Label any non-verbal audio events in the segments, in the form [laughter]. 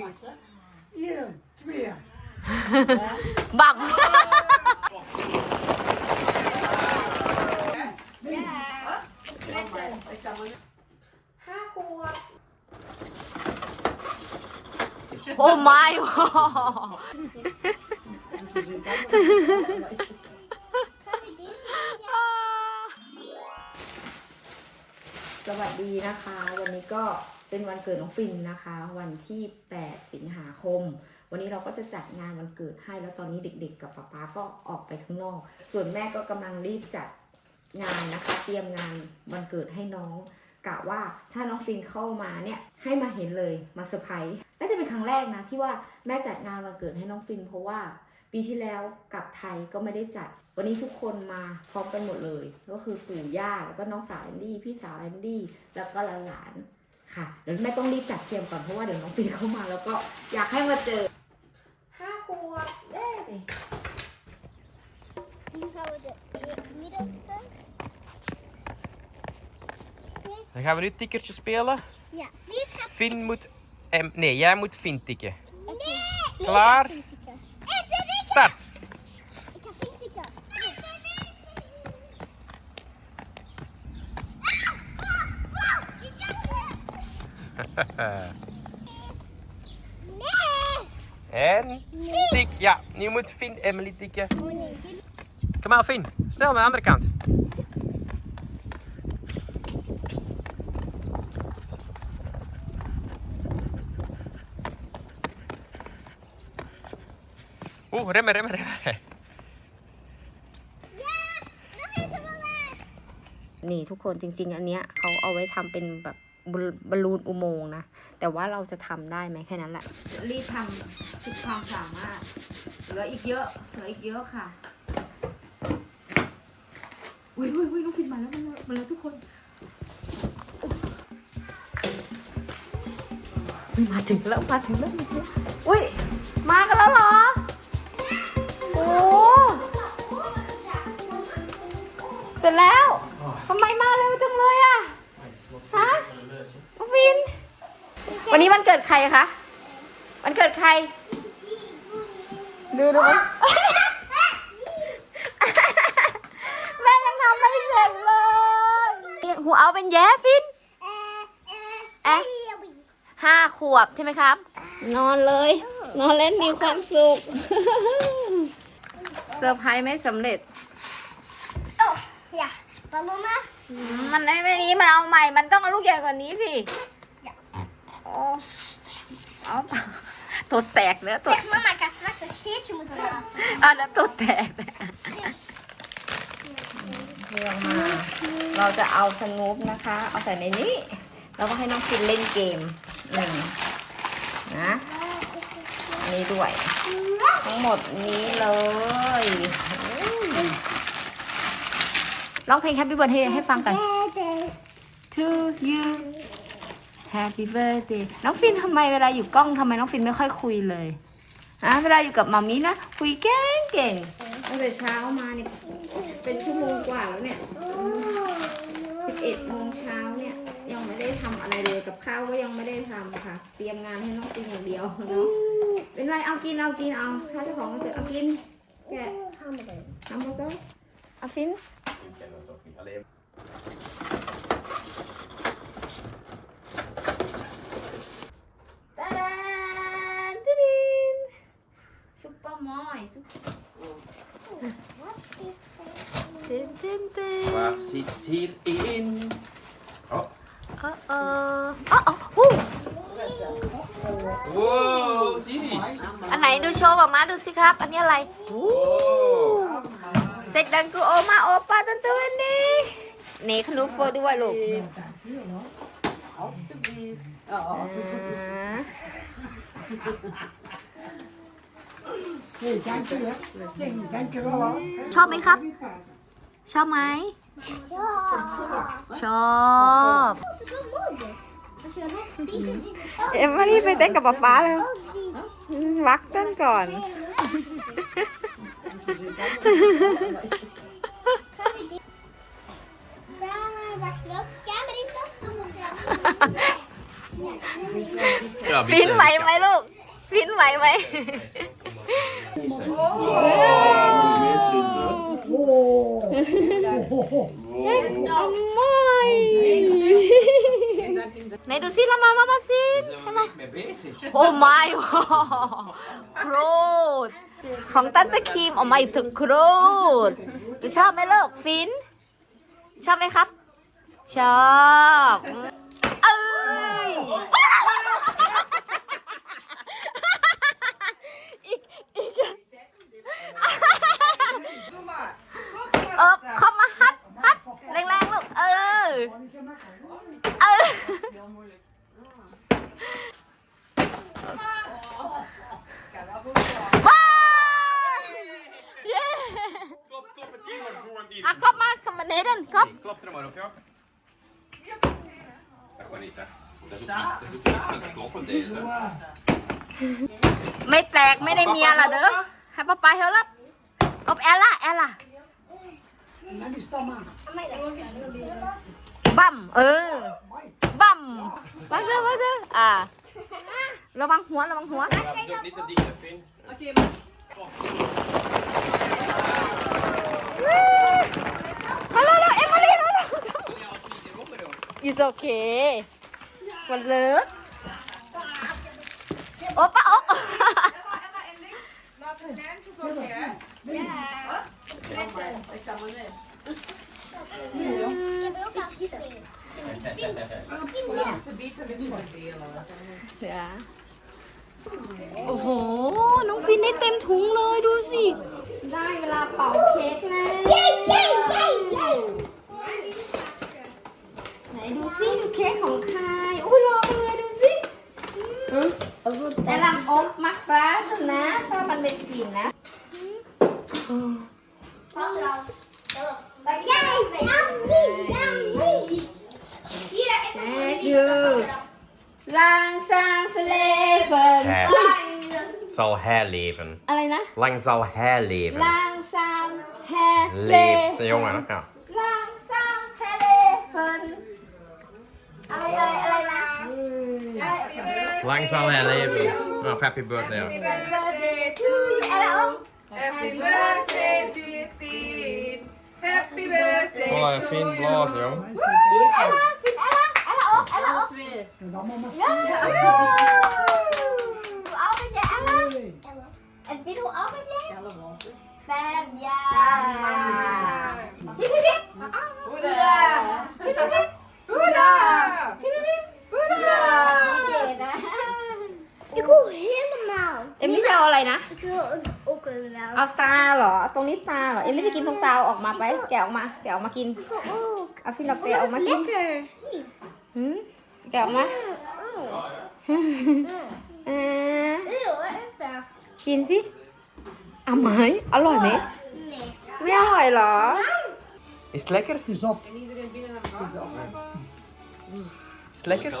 vis. En, två. บังห้าขวบโอ้ไม่สวัสดีนะคะ วันนี้ก็ เป็นวันเกิดน้องฟินนะคะ วันที่ 8 สิงหาคม วันนี้เราก็จะจัดงานวันเกิดให้แล้วตอนนี้เด็กๆ กับป๊าป๊าก็ออกไปข้างนอก ส่วนแม่ก็กำลังรีบจัดงานนะคะ เตรียมงานวันเกิดให้น้องกะว่าถ้าน้องฟินเข้ามาเนี่ยให้มาเห็นเลยมาเซอร์ไพรส์น่าจะเป็นครั้งแรกนะที่ว่าแม่จัดงานวันเกิดให้น้องฟิน เพราะว่าปีที่แล้วกลับไทยก็ไม่ได้จัด วันนี้ทุกคนมาพร้อมกันหมดเลย ก็คือปู่ย่าแล้วก็น้องสาวแอนดี้พี่สาวแอนดี้แล้วก็หลานๆ ค่ะเดี๋ยวแม่ต้องรีบจัดเตรียมก่อนเพราะว่าเดี๋ยวน้องฟินเข้ามาแล้วก็อยากให้มาเจอห้าขวบเด้ดิ Nu gaan we de middelste. Dan gaan we nu tikkertje spelen. Ja. Wie gaat Finn moet... em, nee, jij moet Finn tikken. Nee! Klaar? Ik ga tikken. Ik ben niet. Start! En tik. Ja, nu moet Finn Emily tikken. Oh nee. Kom maar Finn. Snel naar de andere kant. Oeh, remmen, remmen, remmen. Nog eens willen. นี่ทุกคนจริง ๆ อันเนี้ยเขาเอาไว้ทำเป็นแบบ บอลลูนอุโมงค์นะ แต่ว่าเราจะทำได้ไหมแค่นั้นแหละ รีบทำสุดความสามารถ เหลืออีกเยอะ เหลืออีกเยอะค่ะอุ้ยอุ้ยอุ้ยน้องฟินมาแล้วมาแล้วมาแล้วทุกคนอุ๊ยมาถึงแล้วมาถึงแล้วมาถึงแล้วอุ้ยมากันแล้วเหรอ โอ้เสร็จแล้ว ทำไมมาเร็วจังเลยอะฮะน้องฟิน วันนี้วันเกิดใครคะวันเกิดใคร ดูดูแม่ยังทำไม่เสร็จเลยหัวเอาเป็นแย้ฟิน Eh, eh. Eh? Baby. ห้าขวบใช่ไหมครับ นอนเลย นอนเล่นมีความสุขเซอร์ไพรส์ไม่สำเร็จ Oh, ja. Ballonnen. มันไม่ไม่นี้มันเอาใหม่ มันต้องเอาลูกใหญ่กว่านี้สิโอ้ เอาตัวแตกแล้วตัว Zeg mama, ik ga straks een scheetje moeten laten. อะแล้วตัวแตกเครื่องมา เราจะเอาสงูปนะคะ เอาใส่ในนี้ แล้วก็ให้น้องฟินเล่นเกมหนึ่งนะอันนี้ด้วย ทั้งหมดนี้เลยอืมร้องเพลง Happy Birthday ให้ฟังกัน to you Happy birthday น้องฟินทำไมเวลาอยู่กล้องทำไมน้องฟินไม่ค่อยคุยเลยอะเวลาอยู่กับมามีนะ คุยเก่งเก่งตั้งแต่เช้ามาเนี่ยเป็นชั่วโมงกว่าแล้วเนี่ย11โมงเช้าเนี่ยยังไม่ได้ทำอะไรเลยกับข้าวก็ยังไม่ได้ทำค่ะ เตรียมงานให้น้องฟินอย่างเดียวเนาะเป็นไรเอากินเอากินเอาถ้าเจ้าของมันเกิดเอากินแกะ Hamburger. ทำหมดก็เอาฟิน Alleen ตาดานตาดินซุปเป อร์มอยซุปเต้นเต้นเต้น Wat zit hierin? Oh. เออเอออ๋ออ๋ออู้ Wow, zie eens. อันไหนดูโชว์มามาดูสิครับ อันนี้อะไร Wow. เสร็จดังกูโอมาโอปาตันตัวนี้นี่ขนุนโฟด้วยลูก Alsjeblieft. Ja. อ่า Nee, ชอบไหมครับ ชอบไหม Ja. ชอบ Als je nog een t-shirt is, is ook เอ็มมารีไปเต้นกับป๊าป๊าเลย die. วักเต้นก่อน Ja, wacht, welke kamer is dat? Dan moet je- Ja, ฟินไหวไหมลูก ฟินไหวไหม โอ้โหไหนดูสิละมามามาสิ Zijn we mee bezig? โอ้ my โครดของตันตะครีมออกมาอีกถึงโครดหนูชอบไหมลูกฟิน ชอบไหมครับ ชอบเอ้ยอีกอีกเออเข้ามาฮัดฮัดแรงๆลูก เออ เออ ว้าว เย้ Klop, klop het iemand gewoon in. อะครบมาคำเนเดนครบ Klop er maar op, ja. Dat gewoon niet, hè. Dat is ook niet, dat is ook niet flink kloppen, deze. ไม่แตกไม่ได้เมียละเด้อให้ป้าไปเฮลับลบแอลล่าแอลล่านั่นดิสตามาบัมเออบัมมาเจอมาเจออ่าระวังหัวระวังหัว Ja, dat is ook niet te dicht, มาแล้วเอมิลีมาแล้ว It's okay มันเลิกโอปะโอปะโอ้โห น้องฟินได้เต็มถุงเลยดูสิ ได้เวลาเป่า ลางซางสเลเฟิน Zal hij leven. อะไรนะ Lang zal hij leven. ลางซางแฮเล Leeft zijn jongen, hè? Ja. ลางซางแฮเลเฟินอะไรอะไรอะไรนะ Lang zal hij leven. Nou, happy birthday. ja. birthday to you อะไรอ๋อ Happy birthday, dear Finn. Happy birthday. Oh, Finn, blaas, jong. ฟินอะไรฟินอะไรอะไร ปแจกอะไร En vind hoe oud ben jij? Vijf jaar. Hip hip hip. Hoera! Hip hip hip. Hoera! Hip hip hip. Hoera! Ik wil helemaal. เอ็มไม่จะเอาอะไรนะ Ik wil een- ook een wel. เอาตาเหรอ ตรงนี้ตาเหรอ เอ็มไม่จะกินตรงตาเอาออกมาไป แกะออกมา แกะออกมากิน Ook. เอาฟินเราแกะออก Dat มา is กิน lekker. Zie. หืมแกะออกมาเออ Heel even. กินสิเอาไหมอร่อยไหม Nee. ไม่อร่อยเหรอ [laughs] Is het lekker? is op. Is het lekker?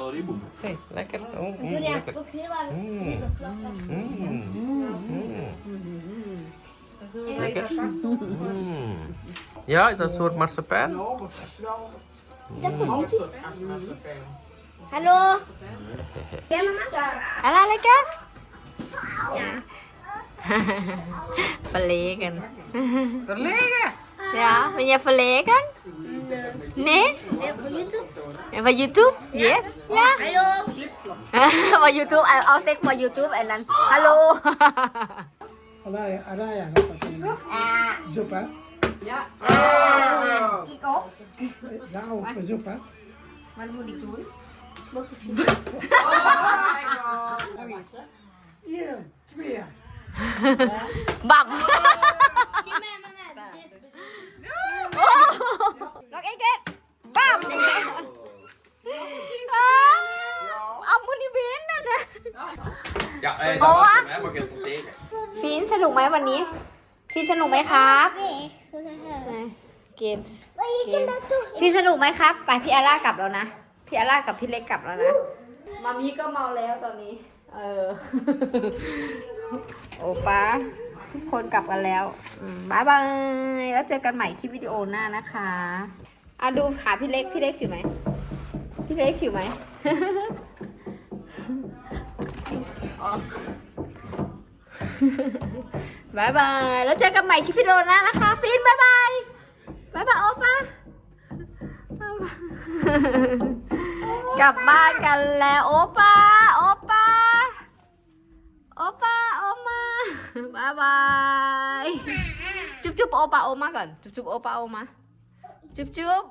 Hey, lekker. Oh, mm, Toen ja, lekker. ook heel erg. Mm. hele klap. Mm. Mm. Lekker. Mm. Ja, is dat een soort marsepein? Is dat voor YouTube? Hallo. Ja, mama? อะไรอะไรกันฟเลกัน Verlegen! เดี๋ยวเป็นยังฟเลกันนี่ Nee, voor YouTube. เป็น Lots of people. oh my god. Yeah, come here. Bam. Give me my man. Yes, but No. Look at it. Bam. เอามูนิเวนนั่นนะ อยากเอ้ยโอ้ย แม่บอกเกี่ยวกับเจ๊เนี่ยฟินสนุกไหมวันนี้ ฟินสนุกไหมครับ What เกม you gonna do? ฟินสนุกไหมครับ ไปพี่อาร่ากลับแล้วนะ พี่อาร่ากับพี่เล็กกลับแล้วนะมามีก็เมาแล้วตอนนี้ เออ โอป้าทุกคนกลับกันแล้วอืมบายบาย แล้วเจอกันใหม่คลิปวิดีโอหน้านะคะอะดูขาพี่เล็ก พี่เล็กอยู่ไหม พี่เล็กอยู่ไหมบายบาย แล้วเจอกันใหม่คลิปวิดีโอหน้านะคะ ฟินบายบายบายบายโอป้าบ๊ายบาย กลับบ้านกันแล้วโอป้าโอป้าโอป้าโอมาบายบายจุ๊บจุ๊บโอป้าโอมาก่อนจุ๊บจุ๊บโอป้าโอมาจุ๊บจุ๊บ